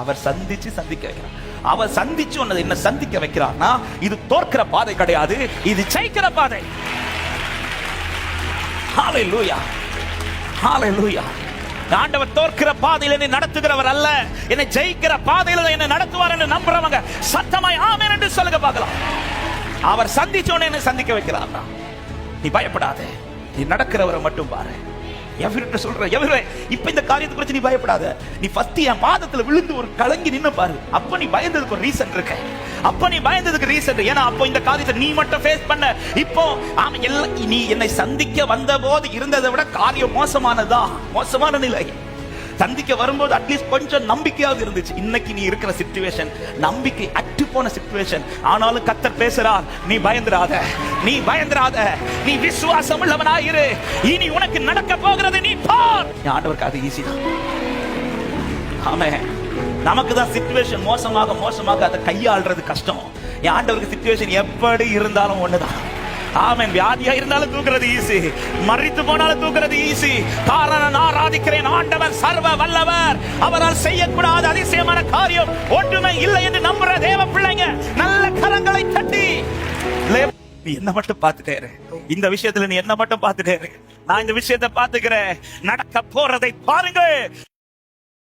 அவர் சந்திச்சு சந்திக்க வைக்கிறார். அவர் சந்திச்சு உன்னது என்ன சந்திக்க வைக்கிறார்னா இது தோற்கிற பாதை கிடையாது இது ஜெயிக்கிற பாதை. ஹalleluya ஹalleluya ஆண்டவர் தோற்கிற பாதையில் என்னை நடத்துகிறவர் அல்ல. என்னை ஜெயிக்கிற பாதையில் என்னை நடத்துவார் என்று நம்புறவங்க சத்தமாய் ஆமென் என்று சொல்லுங்க பார்க்கலாம். அவர் சந்திச்சோன்னு என்னை சந்திக்க வைக்கிறார் நீ பயப்படாதே. நீ நடக்கிறவரை மட்டும் பாரு. எவர்கிட்ட சொல்ற? எவரே? இப்ப இந்த காரியத்தை குறித்து நீ பயப்படாத. நீ ஃபர்ஸ்ட் என் பாதத்துல விழுந்து ஒரு கலங்கி நின்னு பாரு. அப்ப நீ பயந்ததுக்கு ஒரு ரீசன் இருக்கு. அப்ப நீ பயந்ததுக்கு ரீசன் ஏன்னா அப்போ இந்த காரியத்தை நீ மட்டும் ஃபேஸ் பண்ண. இப்போ ஆமா எல்லாம் நீ என்னை சந்திக்க வந்த போது இருந்ததை விட காரியம் மோசமானதா? மோசமான நிலை. சந்திக்க வரும்போது அட்லீஸ்ட் கொஞ்சம் நம்பிக்கையாவது இருந்துச்சு. இன்னைக்கு நீ இருக்கிற சிச்சுவேஷன் நம்பிக்கை அற்று போன சிச்சுவேஷன் ஆனாலும் கத்தர் பேசுறார் நீ பயந்துராத நீ பயந்துராத நீ விசுவாசம் உள்ளவனாயிரு இனி உனக்கு நடக்க போகிறது நீ பார். ஆண்டவருக்கு அது ஈஸி தான். ஆமே. நமக்கு தான் சிச்சுவேஷன் மோசமாக மோசமாக அதை கையாள்றது கஷ்டம். என் ஆண்டவருக்கு சிச்சுவேஷன் எப்படி இருந்தாலும் ஒண்ணுதான். ஆமென். வியாதியா இருந்தாலும் தூக்குறது ஈஸி மறித்து போனாலும் தூக்குறது ஈஸி காரணம் நான் ஆராதிக்கிறேன். ஆண்டவர் சர்வ வல்லவர். அவரால் செய்யக்கூடாத அதிசயமான காரியம் ஒன்றுமே இல்லை என்று நம்புற தேவ பிள்ளைங்க நல்ல கரங்களை தட்டி. நீ என்ன மட்டும் பார்த்துட்டேரு இந்த விஷயத்துல நீ என்ன மட்டும் பார்த்துட்டேரு நான் இந்த விஷயத்தை பார்த்துக்கிறேன். நடக்க போறதை பாருங்க